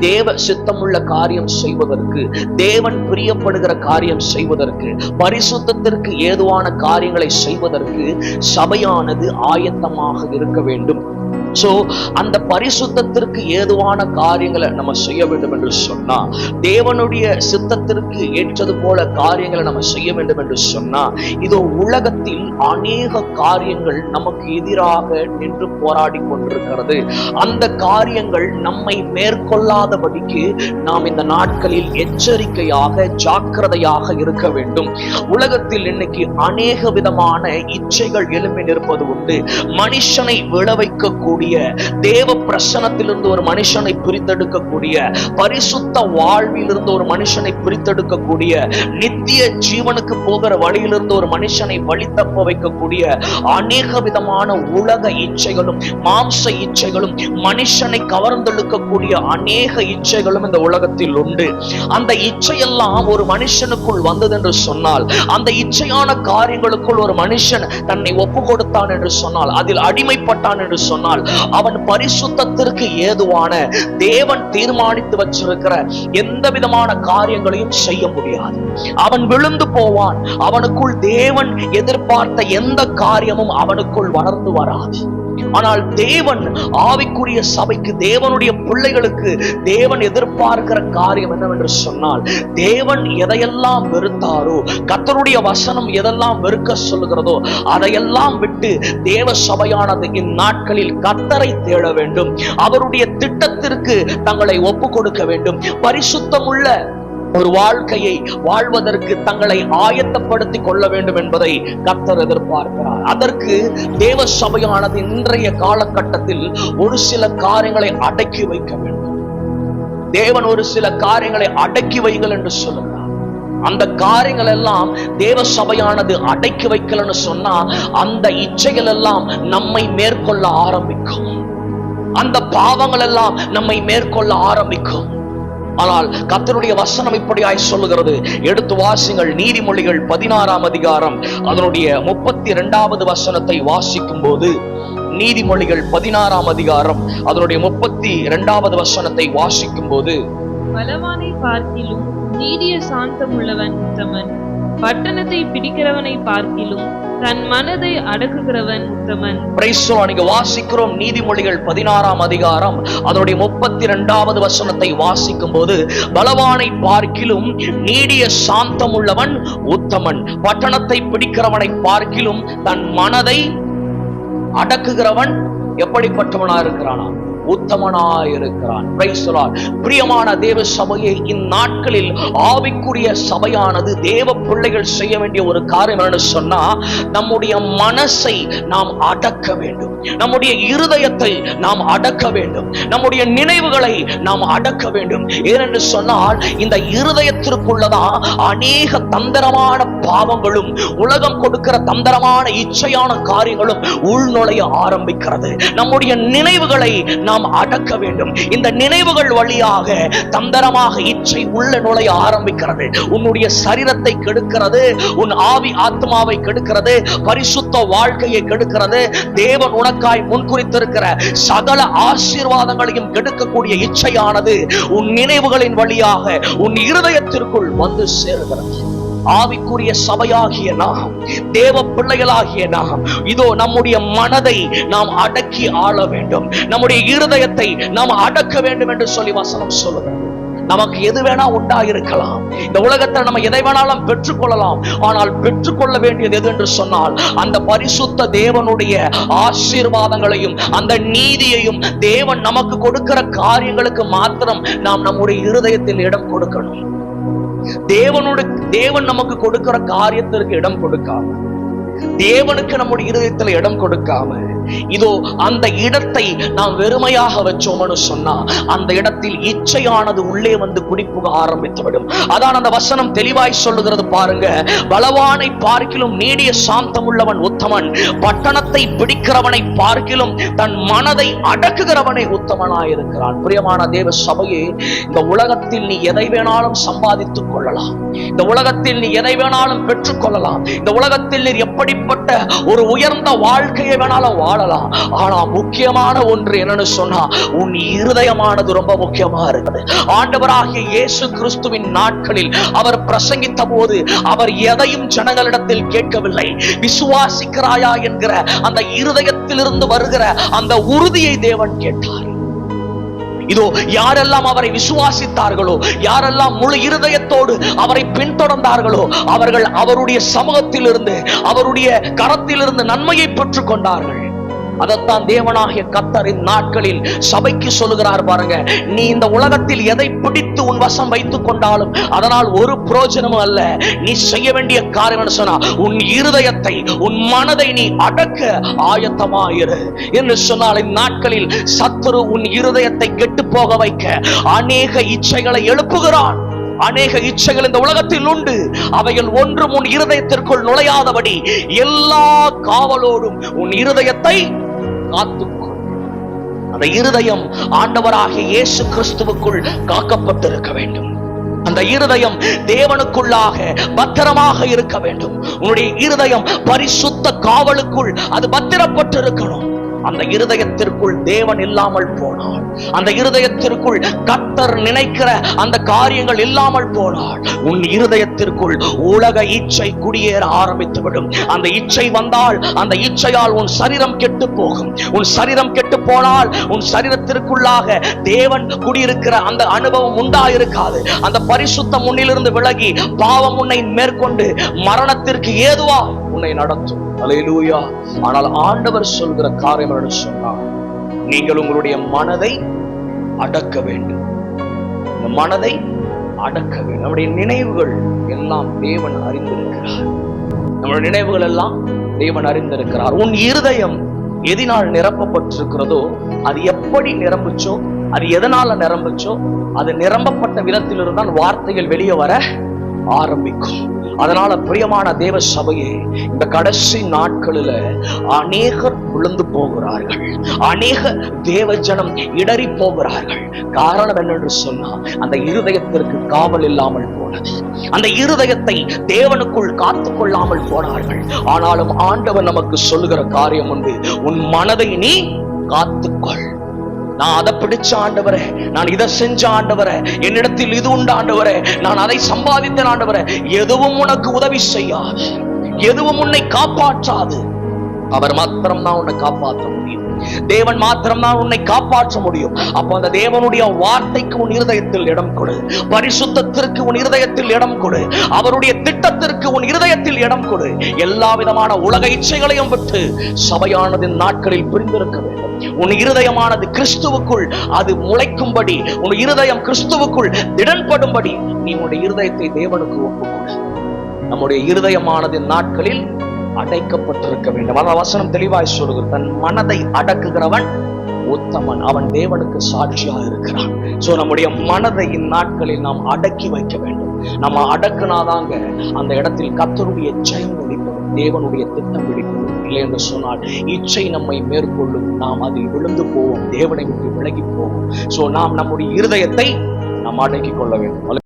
தேவ சித்தமுள்ள காரியம் செய்வதற்கு தேவன் பிரியப்படுகிற காரியம் செய்வதற்கு பரிசுத்தத்திற்கு ஏதுவான காரியங்களை செய்வதற்கு சபையானது ஆயத்தமாக இருக்க வேண்டும். சோ அந்த பரிசுத்தத்திற்கு ஏதுவான காரியங்களை நம்ம செய்ய வேண்டும் என்று சொன்னா தேவனுடைய சித்தத்திற்கு ஏற்றது போல காரியங்களை நம்ம செய்ய வேண்டும் என்று சொன்னா இதோ உலகத்தில் அநேக காரியங்கள் நமக்கு எதிராக நின்று போராடி கொண்டிருக்கிறது. அந்த காரியங்கள் நம்மை மேற்கொள்ளாதபடிக்கு நாம் இந்த நாட்களில் எச்சரிக்கையாக ஜாக்கிரதையாக இருக்க வேண்டும். உலகத்தில் இன்னைக்கு அநேக விதமான இச்சைகள் எழும்பி நிற்பது உண்டு. மனுஷனை விளைவிக்கக்கூடிய தேவ பிரசனத்திலிருந்து ஒரு மனுஷனை பிரித்தெடுக்கக்கூடிய பரிசுத்த வாழ்விலிருந்து ஒரு மனுஷனை பிரித்தெடுக்கக்கூடிய நித்திய ஜீவனுக்கு போகிற வழியிலிருந்து ஒரு மனுஷனை வழித்தப்ப வைக்கக்கூடிய அநேக விதமான உலக இச்சைகளும் மாம்ச இச்சைகளும் மனுஷனை கவர்ந்தெழுக்கக்கூடிய அநேக இச்சைகளும் இந்த உலகத்தில் உண்டு. அந்த இச்சையெல்லாம் ஒரு மனுஷனுக்குள் வந்தது என்று சொன்னால் அந்த இச்சையான காரியங்களுக்குள் ஒரு மனுஷன் தன்னை ஒப்பு கொடுத்தான் என்று சொன்னால் அதில் அடிமைப்பட்டான் என்று சொன்னால் அவன் பரிசுத்தத்திற்கு ஏதுவான தேவன் தீர்மானித்து வச்சிருக்கிற எந்த விதமான காரியங்களையும் செய்ய முடியாது. அவன் விழுந்து போவான். அவனுக்குள் தேவன் எதிர்பார்த்த எந்த காரியமும் அவனுக்குள் வளர்ந்து வராது. ஆனால் தேவன் ஆவிக்குரிய சபைக்கு தேவனுடைய பிள்ளைகளுக்கு தேவன் எதிர்பார்க்கிற காரியம் என்னவென்று சொன்னால் தேவன் எதையெல்லாம் வெறுத்தாரோ கத்தருடைய வசனம் எதெல்லாம் வெறுக்க சொல்லுகிறதோ அதையெல்லாம் விட்டு தேவ சபையானது இந்நாட்களில் கத்தரை தேட வேண்டும். அவருடைய திட்டத்திற்கு தங்களை ஒப்பு கொடுக்க வேண்டும். பரிசுத்தமுள்ள ஒரு வாழ்க்கையை வாழ்வதற்கு தங்களை ஆயத்தப்படுத்திக் கொள்ள வேண்டும் என்பதை கத்தர் எதிர்பார்க்கிறார். அதற்கு தேவ சபையானது இன்றைய காலகட்டத்தில் ஒரு சில காரியங்களை அடக்கி வைக்க வேண்டும். தேவன் ஒரு சில காரியங்களை அடக்கி வைகள் என்று சொல்லுகிறார். அந்த காரியங்கள் எல்லாம் தேவ சபையானது அடக்கி வைக்கலன்னு சொன்னா அந்த இச்சைகள் எல்லாம் நம்மை மேற்கொள்ள ஆரம்பிக்கும். அந்த பாவங்கள் எல்லாம் நம்மை மேற்கொள்ள ஆரம்பிக்கும். ஆனால் கத்தனுடைய வசனம் இப்படியாய் சொல்லுகிறது. எடுத்து வாசிங்கள் நீதிமொழிகள் பதினாறாம் அதிகாரம். அதனுடைய முப்பத்தி இரண்டாவது வசனத்தை வாசிக்கும் போது நீதிமொழிகள் பதினாறாம் அதிகாரம். அதனுடைய முப்பத்தி இரண்டாவது வசனத்தை வாசிக்கும் போது பலவானை பார்க்கிலும் நீடிய சாந்தமுள்ளவன் உத்தமன். பட்டணத்தை பிடிக்கிறவனை பார்க்கிலும் தன் மனதை அடக்குகிறவன் உத்தமன். பிரைஸ்தோ நீங்க வாசிக்கிறோம் நீதிமொழிகள் பதினாறாம் அதிகாரம். அதனுடைய முப்பத்தி இரண்டாவது வசனத்தை வாசிக்கும் போது பலவானை பார்க்கிலும் நீடிய சாந்தம் உள்ளவன் உத்தமன். பட்டணத்தை பிடிக்கிறவனை பார்க்கிலும் தன் மனதை அடக்குகிறவன் எப்படிப்பட்டவனா இருக்கிறானா உத்தமனாயிருக்கிறான். பிரியமான தேவ சபையை இந்நாட்களில் ஆவிக்குரிய சபையானது தேவ பிள்ளைகள் செய்ய வேண்டிய ஒரு காரியம் என்னன்னு சொன்னா நம்முடைய மனசை நாம் அடக்க வேண்டும். நம்முடைய இருதயத்தை நாம் அடக்க வேண்டும். நம்முடைய நினைவுகளை நாம் அடக்க வேண்டும். ஏனென்று சொன்னால் இந்த இருதயத்திற்குள்ளதான் அநேக தந்திரமான பாவங்களும் உலகம் கொடுக்கிற தந்திரமான இச்சையான காரியங்களும் உள்நுழைய ஆரம்பிக்கிறது. நம்முடைய நினைவுகளை நாம் அடக்க வேண்டும். இந்த நினைவுகள் வழியாக தந்திரமாக இச்சை உள்ள நுழைய ஆரம்பிக்கிறது. உன்னுடைய சரீரத்தை கெடுக்கிறது உன் ஆவி ஆத்மாவை கெடுக்கிறது பரிசுத்த வாழ்க்கையை கெடுக்கிறது தேவன் உனக்கு உனக்காய் முன்குறித்திருக்கிற சகல ஆசீர்வாதங்களையும் கெடுக்கக்கூடிய இச்சையானது உன் நினைவுகளின் வழியாக உன் இருதயத்திற்குள் வந்து சேருகிறது. ஆவிக்குரிய சபையாகிய நாம் தேவ பிள்ளைகளாகிய நாம் இதோ நம்முடைய மனதை நாம் அடக்கி ஆள வேண்டும். நம்முடைய இருதயத்தை நாம் அடக்க வேண்டும் என்று சொல்லி வசனம் சொல்லுகிறது. நமக்கு எது வேணா உண்டாயிருக்கலாம். இந்த உலகத்தில் நம்ம எதை வேணாலும் பெற்றுக்கொள்ளலாம். ஆனால் பெற்றுக்கொள்ள வேண்டியது எது என்று சொன்னால் அந்த பரிசுத்த தேவனுடைய ஆசீர்வாதங்களையும் அந்த நீதியையும் தேவன் நமக்கு கொடுக்கிற காரியங்களுக்கு மாத்திரம் நாம் நம்முடைய இருதயத்தில் இடம் கொடுக்கணும். தேவனோட தேவன் நமக்கு கொடுக்கிற காரியத்திற்கு இடம் கொடுக்காம தேவனுக்கு நம்முடைய இருதயத்தில் இடம் கொடுக்காம இதோ அந்த இடத்தை நாம் வெறுமையாக வச்சோம்னு சொன்னா அந்த இடத்தில் இச்சையானது உள்ளே வந்து குடிப்புக ஆரம்பித்துவிடும். அதான் அந்த வசனம் தெளிவாய் சொல்லுகிறது பாருங்க. பலவானை பார்க்கிலும் நீடிய சாந்தம் உள்ளவன் உத்தமன். பட்டணத்தை பிடிக்கிறவனை பார்க்கிலும் தன் மனதை அடக்குகிறவனை உத்தமனாயிருக்கிறான். பிரியமான தேவ சபையே இந்த உலகத்தில் நீ எதை வேணாலும் சம்பாதித்துக் கொள்ளலாம். இந்த உலகத்தில் நீ எதை வேணாலும் பெற்றுக்கொள்ளலாம் இந்த உலகத்தில் நீ எப்படிப்பட்ட ஒரு உயர்ந்த வாழ்க்கையை வேணாலும் வாழ பாடலாம் ஆனா முக்கியமான ஒன்று என்னன்னு சொன்னா உன் இருதயமானது ரொம்ப முக்கியமா இருக்குது. ஆண்டவராகிய இயேசு கிறிஸ்துவின் நாட்களில் அவர் பிரசங்கித்த போது அவர் எதையும் ஜனங்களிடத்தில் கேட்கவில்லை. விசுவாசிக்கிறாயா என்கிற அந்த இருதயத்திலிருந்து வருகிற அந்த உறுதியை தேவன் கேட்டார். இதோ யாரெல்லாம் அவரை விசுவாசித்தார்களோ யாரெல்லாம் முழு இருதயத்தோடு அவரை பின்தொடர்ந்தார்களோ அவர்கள் அவருடைய சமூகத்திலிருந்து அவருடைய கரத்திலிருந்து நன்மையை பெற்றுக் கொண்டார்கள் அதைத்தான் தேவனாகிய கத்தரின் நாட்களில் சபைக்கு சொல்லுகிறார் பாருங்க. நீ இந்த உலகத்தில் எதை பிடித்து உன் வசம் வைத்துக் கொண்டாலும் அதனால் ஒரு பிரயோஜனமும் அல்ல. நீ செய்ய வேண்டிய காரியம் என்ன சொன்னா உன் இருதயத்தை உன் மனதை நீ அடக்க ஆயத்தமாயிரு என்று சொன்னால் இந்நாட்களில் சத்துரு உன் இருதயத்தை கெட்டு போக வைக்க அநேக இச்சைகளை எழுப்புகிறான். அநேக இச்சைகள் இந்த உலகத்தில் உண்டு. அவைகள் ஒன்றும் உன் இருதயத்திற்குள் நுழையாதபடி எல்லா காவலோடும் உன் இருதயத்தை காத்துக்கொள் அந்த இருதயம் ஆண்டவராகிய இயேசு கிறிஸ்துவுக்குள் காக்கப்பட்டிருக்க வேண்டும். அந்த இருதயம் தேவனுக்குள்ளாக பத்திரமாக இருக்க வேண்டும். உன்னுடைய இருதயம் பரிசுத்த காவலுக்குள் அது பத்திரப்பட்டு இருக்கணும் அந்த இருதயத்திற்குள் தேவன் இல்லாமல் போனார். அந்த இருதயத்திற்குள் கத்தர் நினைக்கிற அந்த காரியங்கள் இல்லாமல் போனார். உன் இருதயத்திற்குள் உலக இச்சை குடியேற ஆரம்பித்துவிடும். அந்த இச்சை வந்தால் அந்த இச்சையால் உன் சரீரம் கெட்டு போகும். உன் சரீரம் கெட்டு போனால் உன் சரீரத்திற்குள்ளாக தேவன் குடியிருக்கிற அந்த அனுபவம் உண்டாயிருக்காது. அந்த பரிசுத்தம் முன்னிலிருந்து விலகி பாவம் உன்னை மேற்கொண்டு மரணத்திற்கு ஏதுவா உன்னை நடத்தும். அலையிலூயா ஆனால் ஆண்டவர் சொல்கிற காரியம் என்று சொன்னார் நீங்கள் உங்களுடைய மனதை அடக்க வேண்டும். இந்த மனதை அடக்க வேண்டும். நம்முடைய நினைவுகள் எல்லாம் தேவன் அறிந்திருக்கிறார். நம்முடைய நினைவுகள் எல்லாம் தேவன் அறிந்திருக்கிறார். உன் இருதயம் எதினால் நிரப்பப்பட்டிருக்கிறதோ அது எப்படி நிரம்புச்சோ அது எதனால நிரம்புச்சோ அது நிரம்பப்பட்ட விதத்திலிருந்து வார்த்தைகள் வெளியே வர ஆரம்பிக்கும். அதனால பிரியமான தேவ சபையே இந்த கடைசி நாட்களில் அநேகர் விழுந்து போகிறார்கள். அநேக தேவ ஜனம் இடறி போகிறார்கள். காரணம் என்னென்று சொன்னா அந்த இருதயத்திற்கு காவல் இல்லாமல் போனது. அந்த இருதயத்தை தேவனுக்குள் காத்து கொள்ளாமல் போனார்கள். ஆனாலும் ஆண்டவன் நமக்கு சொல்லுகிற காரியம் உண்டு. உன் மனதை நீ காத்துக்கொள். நான் அதை பிடிச்ச ஆண்டவரே நான் இதை செஞ்ச ஆண்டவரே என்னிடத்தில் இது உண்டு ஆண்டவரே நான் அதை சம்பாதித்த ஆண்டவரே எதுவும் உனக்கு உதவி செய்யாது எதுவும் உன்னை காப்பாற்றாது. அவர் மாத்திரம் தான் உன்னை காப்பாற்ற முடியும். தேவன் மாத்திரம்தான் உன்னை காப்பாற்ற முடியும். அப்போ அந்த தேவனுடைய வார்த்தைக்கு உன் இருதயத்தில் இடம் கொடு. பரிசுத்தத்திற்கு உன் இருதயத்தில் இடம் கொடு. அவருடைய திட்டத்திற்கு உன் இருதயத்தில் இடம் கொடு. எல்லா விதமான உலக இச்சைகளையும் விட்டு சபையானது நாட்களில் பிரிந்திருக்க வேண்டும். உன் இருதயமானது கிறிஸ்துவுக்குள் அது முளைக்கும்படி உன் இருதயம் கிறிஸ்துவுக்குள் திடன்படும்படி நீ உன்னுடைய இருதயத்தை தேவனுக்கு ஒப்புக்கொள் நம்முடைய இருதயமானது நாட்களில் அடைக்கப்பட்டிருக்க வேண்டும். அந்த வசனம் தெளிவாய் சொல்கிறது தன் மனதை அடக்குகிறவன் உத்தமன். அவன் தேவனுக்கு சாட்சியாக இருக்கிறான். சோ நம்முடைய மனதை இந்நாட்களில் நாம் அடக்கி வைக்க வேண்டும். நம்ம அடக்குனாதாங்க அந்த இடத்தில் கத்தருடைய ஜெயம் வெளிப்படும் தேவனுடைய திட்டம் வெளிப்படும் இல்லை என்று சொன்னால் இச்சை நம்மை மேற்கொள்ளும். நாம் அதில் விழுந்து போவோம். தேவனை விட்டு விலகி போவோம். சோ நாம் நம்முடைய இருதயத்தை நாம் அடக்கிக் கொள்ள வேண்டும்.